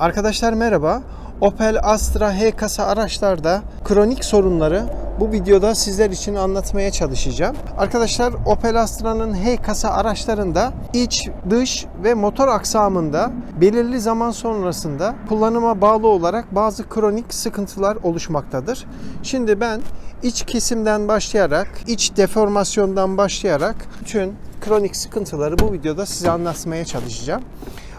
Arkadaşlar merhaba. Opel Astra H kasa araçlarda kronik sorunları bu videoda sizler için anlatmaya çalışacağım. Arkadaşlar Opel Astra'nın H kasa araçlarında iç, dış ve motor aksamında belirli zaman sonrasında kullanıma bağlı olarak bazı kronik sıkıntılar oluşmaktadır. Şimdi ben iç kesimden başlayarak, iç deformasyondan başlayarak bütün kronik sıkıntıları bu videoda size anlatmaya çalışacağım.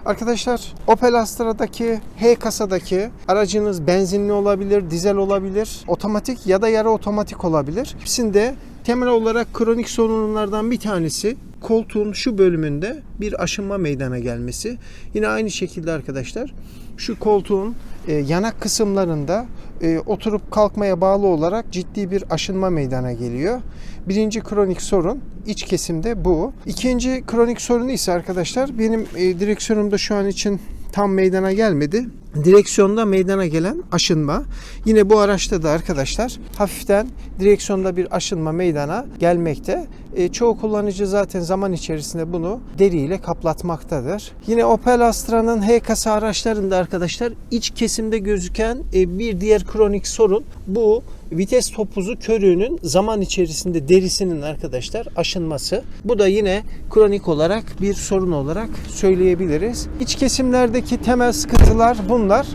Arkadaşlar Opel Astra'daki H kasadaki aracınız benzinli olabilir, dizel olabilir, otomatik ya da yarı otomatik olabilir. Hepsinde temel olarak kronik sorunlardan bir tanesi koltuğun şu bölümünde bir aşınma meydana gelmesi. Yine aynı şekilde arkadaşlar şu koltuğun e, yanak kısımlarında e, oturup kalkmaya bağlı olarak ciddi bir aşınma meydana geliyor. Birinci kronik sorun iç kesimde bu. İkinci kronik sorun ise arkadaşlar benim e, direksiyonumda şu an için tam meydana gelmedi. Direksiyonda meydana gelen aşınma. Yine bu araçta da arkadaşlar hafiften direksiyonda bir aşınma meydana gelmekte. E, çoğu kullanıcı zaten zaman içerisinde bunu deriyle kaplatmaktadır. Yine Opel Astra'nın H kasa araçlarında arkadaşlar iç kesimde gözüken e, bir diğer kronik sorun bu vites topuzu körüğünün zaman içerisinde derisinin arkadaşlar aşınması. Bu da yine kronik olarak bir sorun olarak söyleyebiliriz. İç kesimlerdeki temel sıkıntılar bunlar.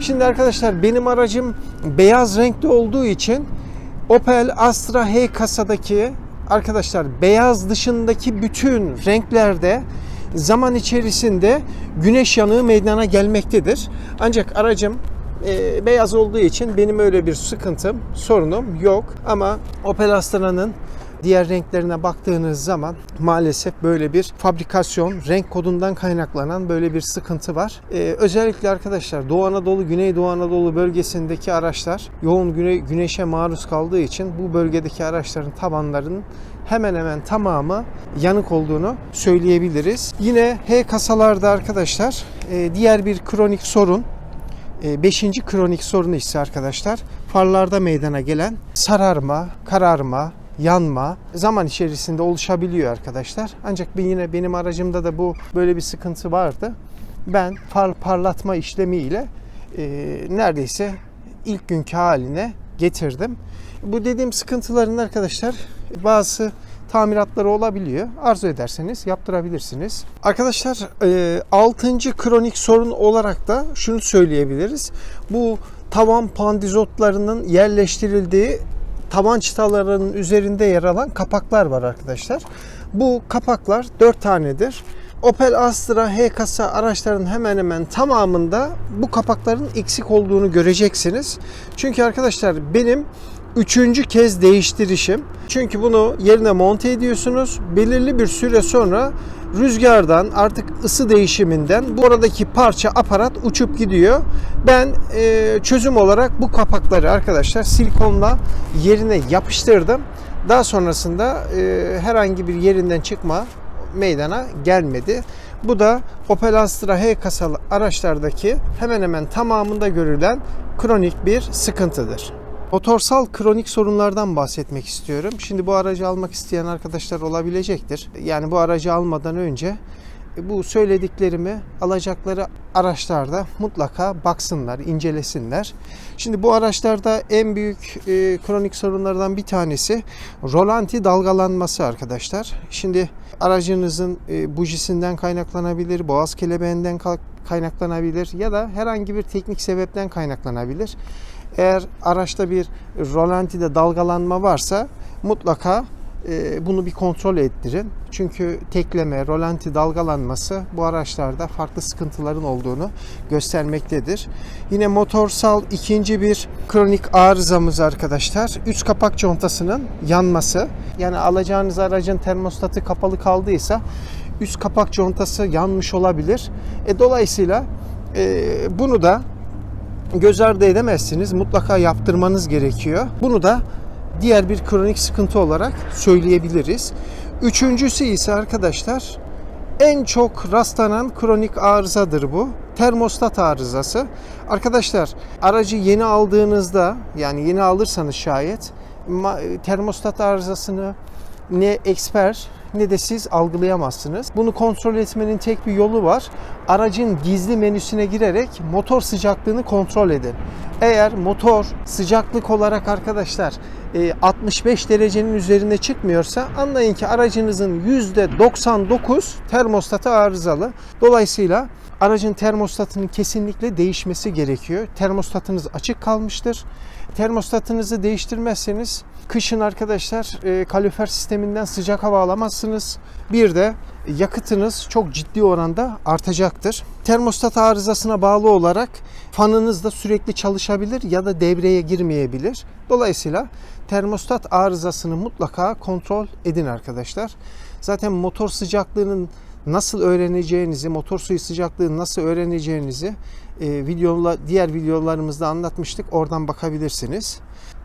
Şimdi arkadaşlar benim aracım beyaz renkli olduğu için Opel Astra H kasadaki arkadaşlar beyaz dışındaki bütün renklerde zaman içerisinde güneş yanığı meydana gelmektedir. Ancak aracım e, beyaz olduğu için benim öyle bir sıkıntım, sorunum yok. Ama Opel Astra'nın diğer renklerine baktığınız zaman maalesef böyle bir fabrikasyon, renk kodundan kaynaklanan böyle bir sıkıntı var. Ee, özellikle arkadaşlar Doğu Anadolu, Güneydoğu Anadolu bölgesindeki araçlar yoğun güne, güneşe maruz kaldığı için bu bölgedeki araçların tabanlarının hemen hemen tamamı yanık olduğunu söyleyebiliriz. Yine H kasalarda arkadaşlar e, diğer bir kronik sorun 5. kronik sorunu ise arkadaşlar farlarda meydana gelen sararma, kararma, yanma zaman içerisinde oluşabiliyor arkadaşlar. Ancak yine benim aracımda da bu böyle bir sıkıntı vardı. Ben far parlatma işlemiyle e, neredeyse ilk günkü haline getirdim. Bu dediğim sıkıntıların arkadaşlar bazı tamiratları olabiliyor. Arzu ederseniz yaptırabilirsiniz. Arkadaşlar 6. kronik sorun olarak da şunu söyleyebiliriz. Bu tavan pandizotlarının yerleştirildiği tavan çıtalarının üzerinde yer alan kapaklar var arkadaşlar. Bu kapaklar 4 tanedir. Opel Astra H kasa araçların hemen hemen tamamında bu kapakların eksik olduğunu göreceksiniz. Çünkü arkadaşlar benim üçüncü kez değiştirişim. Çünkü bunu yerine monte ediyorsunuz. Belirli bir süre sonra rüzgardan artık ısı değişiminden bu aradaki parça aparat uçup gidiyor. Ben e, çözüm olarak bu kapakları arkadaşlar silikonla yerine yapıştırdım. Daha sonrasında e, herhangi bir yerinden çıkma meydana gelmedi. Bu da Opel Astra H kasalı araçlardaki hemen hemen tamamında görülen kronik bir sıkıntıdır. Motorsal kronik sorunlardan bahsetmek istiyorum. Şimdi bu aracı almak isteyen arkadaşlar olabilecektir. Yani bu aracı almadan önce bu söylediklerimi alacakları araçlarda mutlaka baksınlar, incelesinler. Şimdi bu araçlarda en büyük e, kronik sorunlardan bir tanesi rolanti dalgalanması arkadaşlar. Şimdi aracınızın e, bujisinden kaynaklanabilir, boğaz kelebeğinden kaynaklanabilir ya da herhangi bir teknik sebepten kaynaklanabilir. Eğer araçta bir rolantide dalgalanma varsa mutlaka e, bunu bir kontrol ettirin. Çünkü tekleme, rolanti dalgalanması bu araçlarda farklı sıkıntıların olduğunu göstermektedir. Yine motorsal ikinci bir kronik arızamız arkadaşlar. Üst kapak contasının yanması. Yani alacağınız aracın termostatı kapalı kaldıysa üst kapak contası yanmış olabilir. E, dolayısıyla e, bunu da göz ardı edemezsiniz. Mutlaka yaptırmanız gerekiyor. Bunu da diğer bir kronik sıkıntı olarak söyleyebiliriz. Üçüncüsü ise arkadaşlar en çok rastlanan kronik arızadır bu. Termostat arızası. Arkadaşlar aracı yeni aldığınızda yani yeni alırsanız şayet termostat arızasını ne eksper ne de siz algılayamazsınız. Bunu kontrol etmenin tek bir yolu var. Aracın gizli menüsüne girerek motor sıcaklığını kontrol edin. Eğer motor sıcaklık olarak arkadaşlar e, 65 derecenin üzerine çıkmıyorsa anlayın ki aracınızın %99 termostatı arızalı. Dolayısıyla aracın termostatının kesinlikle değişmesi gerekiyor. Termostatınız açık kalmıştır. Termostatınızı değiştirmezseniz kışın arkadaşlar e, kalorifer sisteminden sıcak hava alamazsınız. Bir de yakıtınız çok ciddi oranda artacaktır. Termostat arızasına bağlı olarak fanınız da sürekli çalışabilir ya da devreye girmeyebilir. Dolayısıyla termostat arızasını mutlaka kontrol edin arkadaşlar. Zaten motor sıcaklığının nasıl öğreneceğinizi, motor suyu sıcaklığını nasıl öğreneceğinizi e, videola, diğer videolarımızda anlatmıştık. Oradan bakabilirsiniz.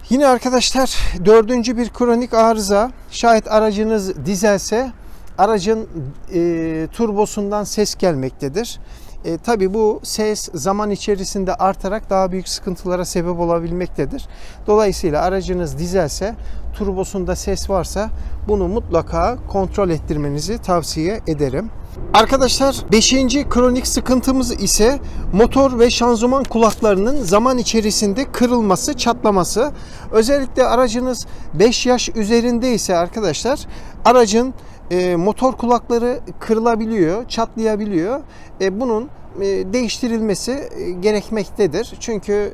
Yine arkadaşlar dördüncü bir kronik arıza. Şayet aracınız dizelse aracın e, turbosundan ses gelmektedir. E, Tabi bu ses zaman içerisinde artarak daha büyük sıkıntılara sebep olabilmektedir. Dolayısıyla aracınız dizelse, turbosunda ses varsa bunu mutlaka kontrol ettirmenizi tavsiye ederim. Arkadaşlar 5. kronik sıkıntımız ise motor ve şanzıman kulaklarının zaman içerisinde kırılması, çatlaması. Özellikle aracınız 5 yaş üzerinde ise arkadaşlar aracın e, motor kulakları kırılabiliyor, çatlayabiliyor. E, bunun e, değiştirilmesi gerekmektedir. Çünkü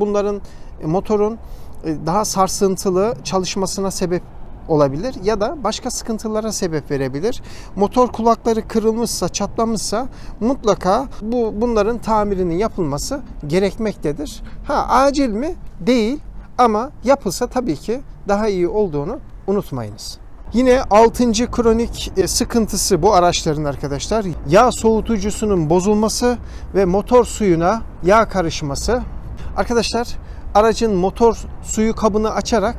bunların motorun daha sarsıntılı çalışmasına sebep olabilir ya da başka sıkıntılara sebep verebilir. Motor kulakları kırılmışsa, çatlamışsa mutlaka bu bunların tamirinin yapılması gerekmektedir. Ha acil mi? Değil ama yapılsa tabii ki daha iyi olduğunu unutmayınız. Yine 6. kronik e, sıkıntısı bu araçların arkadaşlar. Yağ soğutucusunun bozulması ve motor suyuna yağ karışması. Arkadaşlar aracın motor suyu kabını açarak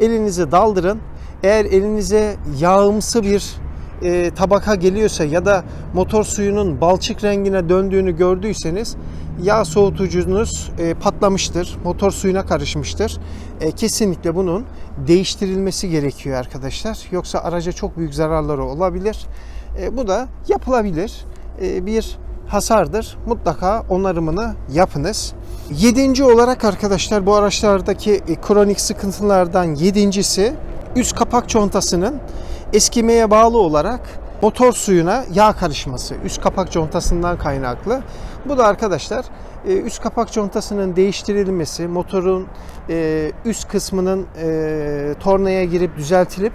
elinizi daldırın. Eğer elinize yağımsı bir e, tabaka geliyorsa ya da motor suyunun balçık rengine döndüğünü gördüyseniz yağ soğutucunuz e, patlamıştır. Motor suyuna karışmıştır. E, kesinlikle bunun değiştirilmesi gerekiyor arkadaşlar. Yoksa araca çok büyük zararları olabilir. E, bu da yapılabilir. E, bir hasardır. Mutlaka onarımını yapınız. Yedinci olarak arkadaşlar bu araçlardaki e, kronik sıkıntılardan yedincisi üst kapak contasının eskimeye bağlı olarak motor suyuna yağ karışması üst kapak contasından kaynaklı. Bu da arkadaşlar e, üst kapak contasının değiştirilmesi, motorun e, üst kısmının e, tornaya girip düzeltilip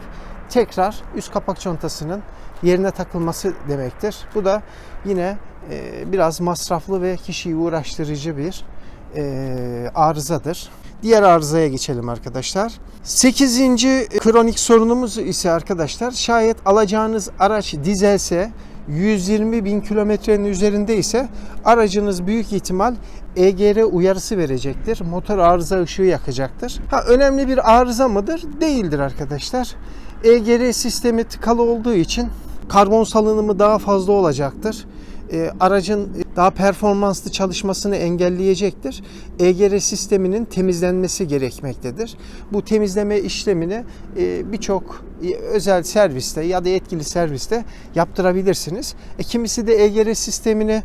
tekrar üst kapak contasının yerine takılması demektir. Bu da yine biraz masraflı ve kişiyi uğraştırıcı bir arızadır. Diğer arızaya geçelim arkadaşlar. 8. kronik sorunumuz ise arkadaşlar şayet alacağınız araç dizelse 120 bin kilometrenin üzerinde ise aracınız büyük ihtimal EGR uyarısı verecektir. Motor arıza ışığı yakacaktır. Ha önemli bir arıza mıdır? Değildir arkadaşlar. EGR sistemi tıkalı olduğu için karbon salınımı daha fazla olacaktır e, aracın daha performanslı çalışmasını engelleyecektir. EGR sisteminin temizlenmesi gerekmektedir. Bu temizleme işlemini e, birçok özel serviste ya da yetkili serviste yaptırabilirsiniz. E, kimisi de EGR sistemini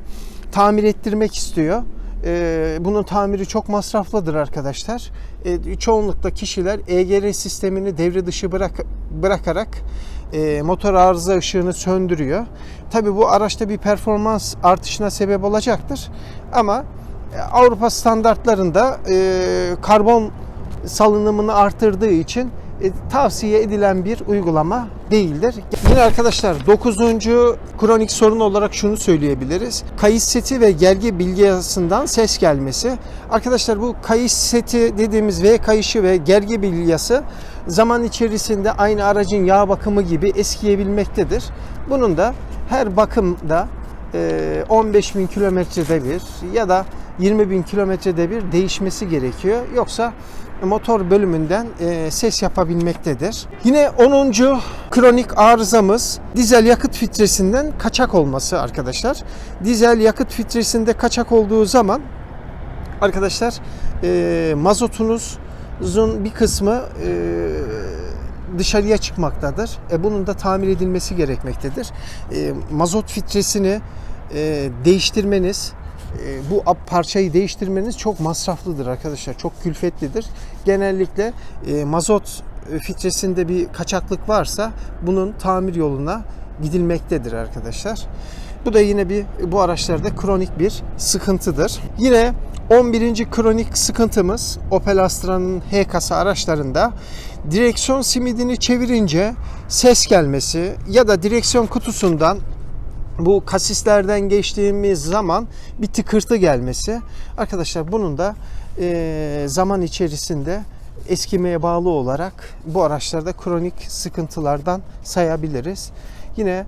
tamir ettirmek istiyor. E, bunun tamiri çok masraflıdır arkadaşlar. E, çoğunlukla kişiler EGR sistemini devre dışı bırak, bırakarak e, motor arıza ışığını söndürüyor. Tabi bu araçta bir performans artışına sebep olacaktır. Ama e, Avrupa standartlarında e, karbon salınımını artırdığı için tavsiye edilen bir uygulama değildir. Yine arkadaşlar 9. kronik sorun olarak şunu söyleyebiliriz. Kayış seti ve gelgi bilyasından ses gelmesi. Arkadaşlar bu kayış seti dediğimiz V kayışı ve gergi bilyası zaman içerisinde aynı aracın yağ bakımı gibi eskiyebilmektedir. Bunun da her bakımda 15 bin kilometrede bir ya da 20 bin kilometrede bir değişmesi gerekiyor. Yoksa motor bölümünden e, ses yapabilmektedir. Yine 10. kronik arızamız dizel yakıt filtresinden kaçak olması arkadaşlar. Dizel yakıt filtresinde kaçak olduğu zaman arkadaşlar e, mazotunuzun bir kısmı e, dışarıya çıkmaktadır. E, bunun da tamir edilmesi gerekmektedir. E, mazot filtresini e, değiştirmeniz, bu ap- parçayı değiştirmeniz çok masraflıdır arkadaşlar. Çok külfetlidir. Genellikle e, mazot e, filtresinde bir kaçaklık varsa bunun tamir yoluna gidilmektedir arkadaşlar. Bu da yine bir bu araçlarda kronik bir sıkıntıdır. Yine 11. kronik sıkıntımız Opel Astra'nın H kasa araçlarında direksiyon simidini çevirince ses gelmesi ya da direksiyon kutusundan bu kasislerden geçtiğimiz zaman bir tıkırtı gelmesi. Arkadaşlar bunun da eee, zaman içerisinde eskimeye bağlı olarak bu araçlarda kronik sıkıntılardan sayabiliriz. Yine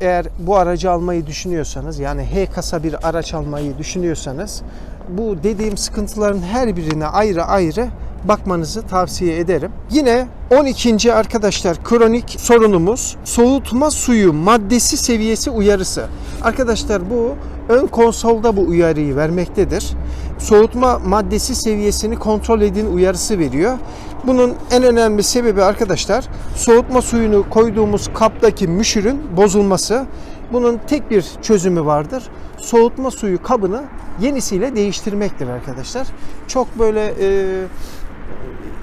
eğer bu aracı almayı düşünüyorsanız yani H kasa bir araç almayı düşünüyorsanız bu dediğim sıkıntıların her birine ayrı ayrı bakmanızı tavsiye ederim. Yine 12. arkadaşlar kronik sorunumuz soğutma suyu maddesi seviyesi uyarısı. Arkadaşlar bu ön konsolda bu uyarıyı vermektedir. Soğutma maddesi seviyesini kontrol edin uyarısı veriyor. Bunun en önemli sebebi arkadaşlar soğutma suyunu koyduğumuz kaptaki müşürün bozulması. Bunun tek bir çözümü vardır. Soğutma suyu kabını yenisiyle değiştirmektir arkadaşlar. Çok böyle e,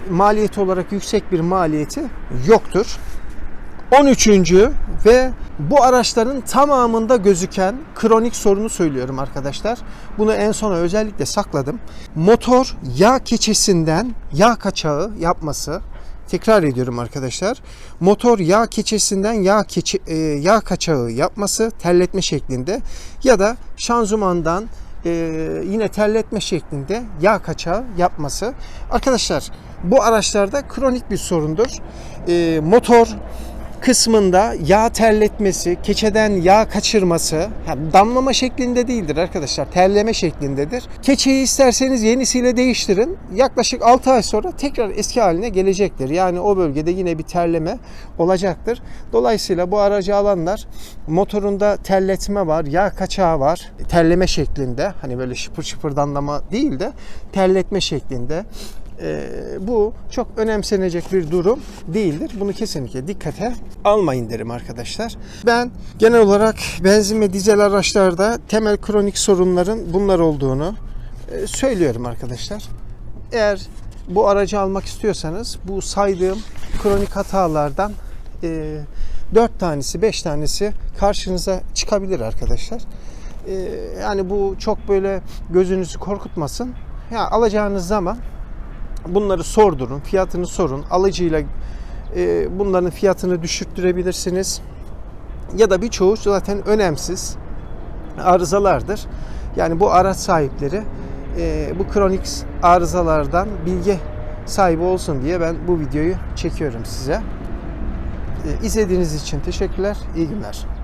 maliyet olarak yüksek bir maliyeti yoktur. 13. ve bu araçların tamamında gözüken kronik sorunu söylüyorum arkadaşlar. Bunu en sona özellikle sakladım. Motor yağ keçesinden yağ kaçağı yapması. Tekrar ediyorum arkadaşlar. Motor yağ keçesinden yağ keçi, e, yağ kaçağı yapması terletme şeklinde ya da şanzımandan e, yine terletme şeklinde yağ kaçağı yapması. Arkadaşlar bu araçlarda kronik bir sorundur. E, motor kısmında yağ terletmesi, keçeden yağ kaçırması, damlama şeklinde değildir arkadaşlar, terleme şeklindedir. Keçeyi isterseniz yenisiyle değiştirin. Yaklaşık 6 ay sonra tekrar eski haline gelecektir. Yani o bölgede yine bir terleme olacaktır. Dolayısıyla bu aracı alanlar motorunda terletme var, yağ kaçağı var. Terleme şeklinde, hani böyle şıpır şıpır damlama değil de terletme şeklinde. Ee, bu çok önemsenecek bir durum değildir. Bunu kesinlikle dikkate almayın derim arkadaşlar. Ben genel olarak benzin ve dizel araçlarda temel kronik sorunların bunlar olduğunu e, söylüyorum arkadaşlar. Eğer bu aracı almak istiyorsanız bu saydığım kronik hatalardan e, 4 tanesi 5 tanesi karşınıza çıkabilir arkadaşlar. E, yani bu çok böyle gözünüzü korkutmasın. Ya alacağınız zaman bunları sordurun, fiyatını sorun. Alıcıyla e, bunların fiyatını düşürttürebilirsiniz. Ya da birçoğu zaten önemsiz arızalardır. Yani bu araç sahipleri e, bu kronik arızalardan bilgi sahibi olsun diye ben bu videoyu çekiyorum size. E, izlediğiniz için teşekkürler. İyi günler.